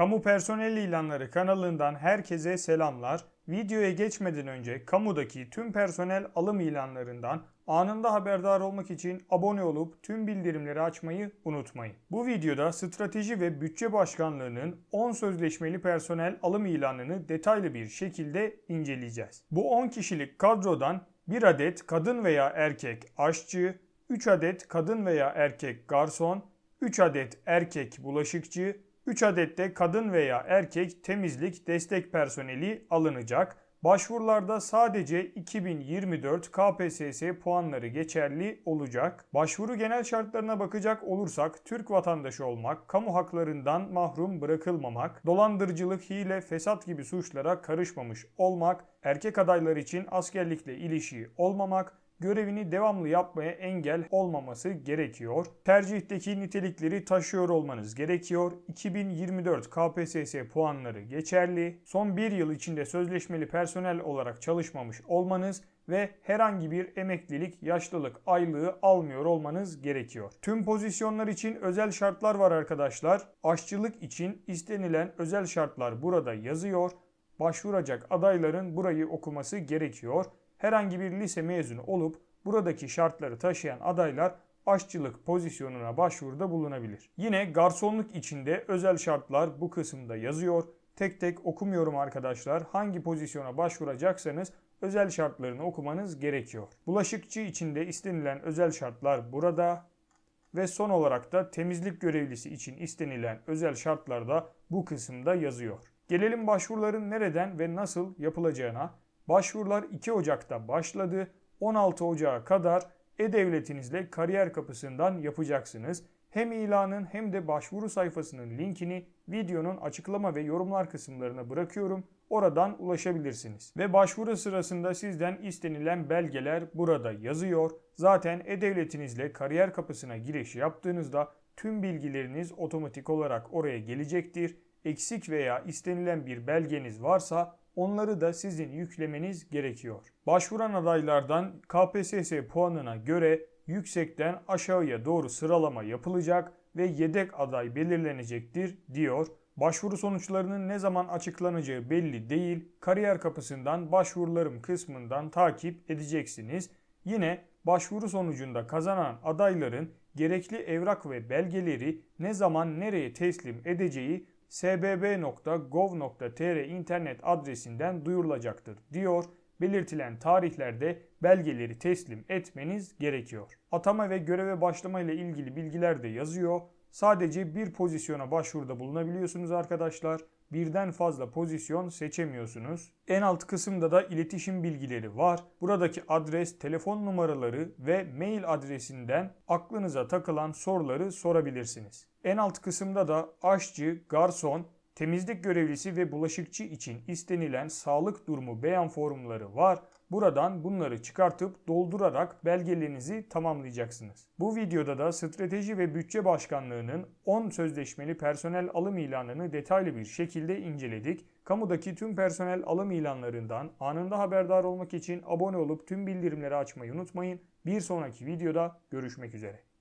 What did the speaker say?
Kamu Personel İlanları kanalından herkese selamlar. Videoya geçmeden önce kamudaki tüm personel alım ilanlarından anında haberdar olmak için abone olup tüm bildirimleri açmayı unutmayın. Bu videoda Strateji ve Bütçe Başkanlığı'nın 10 sözleşmeli personel alım ilanını detaylı bir şekilde inceleyeceğiz. Bu 10 kişilik kadrodan 1 adet kadın veya erkek aşçı, 3 adet kadın veya erkek garson, 3 adet erkek bulaşıkçı, 3 adet de kadın veya erkek temizlik destek personeli alınacak. Başvurularda sadece 2024 KPSS puanları geçerli olacak. Başvuru genel şartlarına bakacak olursak Türk vatandaşı olmak, kamu haklarından mahrum bırakılmamak, dolandırıcılık, hile, fesat gibi suçlara karışmamış olmak, erkek adaylar için askerlikle ilişiği olmamak, görevini devamlı yapmaya engel olmaması gerekiyor. Tercihteki nitelikleri taşıyor olmanız gerekiyor. 2024 KPSS puanları geçerli. Son bir yıl içinde sözleşmeli personel olarak çalışmamış olmanız ve herhangi bir emeklilik, yaşlılık aylığı almıyor olmanız gerekiyor. Tüm pozisyonlar için özel şartlar var arkadaşlar. Aşçılık için istenilen özel şartlar burada yazıyor. Başvuracak adayların burayı okuması gerekiyor herhangi bir lise mezunu olup buradaki şartları taşıyan adaylar aşçılık pozisyonuna başvuruda bulunabilir. Yine garsonluk içinde özel şartlar bu kısımda yazıyor. Tek tek okumuyorum arkadaşlar. Hangi pozisyona başvuracaksanız özel şartlarını okumanız gerekiyor. Bulaşıkçı içinde istenilen özel şartlar burada ve son olarak da temizlik görevlisi için istenilen özel şartlar da bu kısımda yazıyor. Gelelim başvuruların nereden ve nasıl yapılacağına. Başvurular 2 Ocak'ta başladı. 16 Ocak'a kadar e-devletinizle kariyer kapısından yapacaksınız. Hem ilanın hem de başvuru sayfasının linkini videonun açıklama ve yorumlar kısımlarına bırakıyorum. Oradan ulaşabilirsiniz. Ve başvuru sırasında sizden istenilen belgeler burada yazıyor. Zaten e-devletinizle kariyer kapısına giriş yaptığınızda tüm bilgileriniz otomatik olarak oraya gelecektir. Eksik veya istenilen bir belgeniz varsa onları da sizin yüklemeniz gerekiyor. Başvuran adaylardan KPSS puanına göre yüksekten aşağıya doğru sıralama yapılacak ve yedek aday belirlenecektir diyor. Başvuru sonuçlarının ne zaman açıklanacağı belli değil. Kariyer kapısından başvurularım kısmından takip edeceksiniz. Yine başvuru sonucunda kazanan adayların gerekli evrak ve belgeleri ne zaman nereye teslim edeceği sbb.gov.tr internet adresinden duyurulacaktır diyor. Belirtilen tarihlerde belgeleri teslim etmeniz gerekiyor. Atama ve göreve başlama ile ilgili bilgiler de yazıyor. Sadece bir pozisyona başvuruda bulunabiliyorsunuz arkadaşlar. Birden fazla pozisyon seçemiyorsunuz. En alt kısımda da iletişim bilgileri var. Buradaki adres, telefon numaraları ve mail adresinden aklınıza takılan soruları sorabilirsiniz. En alt kısımda da aşçı, garson, temizlik görevlisi ve bulaşıkçı için istenilen sağlık durumu beyan formları var. Buradan bunları çıkartıp doldurarak belgelerinizi tamamlayacaksınız. Bu videoda da Strateji ve Bütçe Başkanlığı'nın 10 sözleşmeli personel alım ilanını detaylı bir şekilde inceledik. Kamudaki tüm personel alım ilanlarından anında haberdar olmak için abone olup tüm bildirimleri açmayı unutmayın. Bir sonraki videoda görüşmek üzere.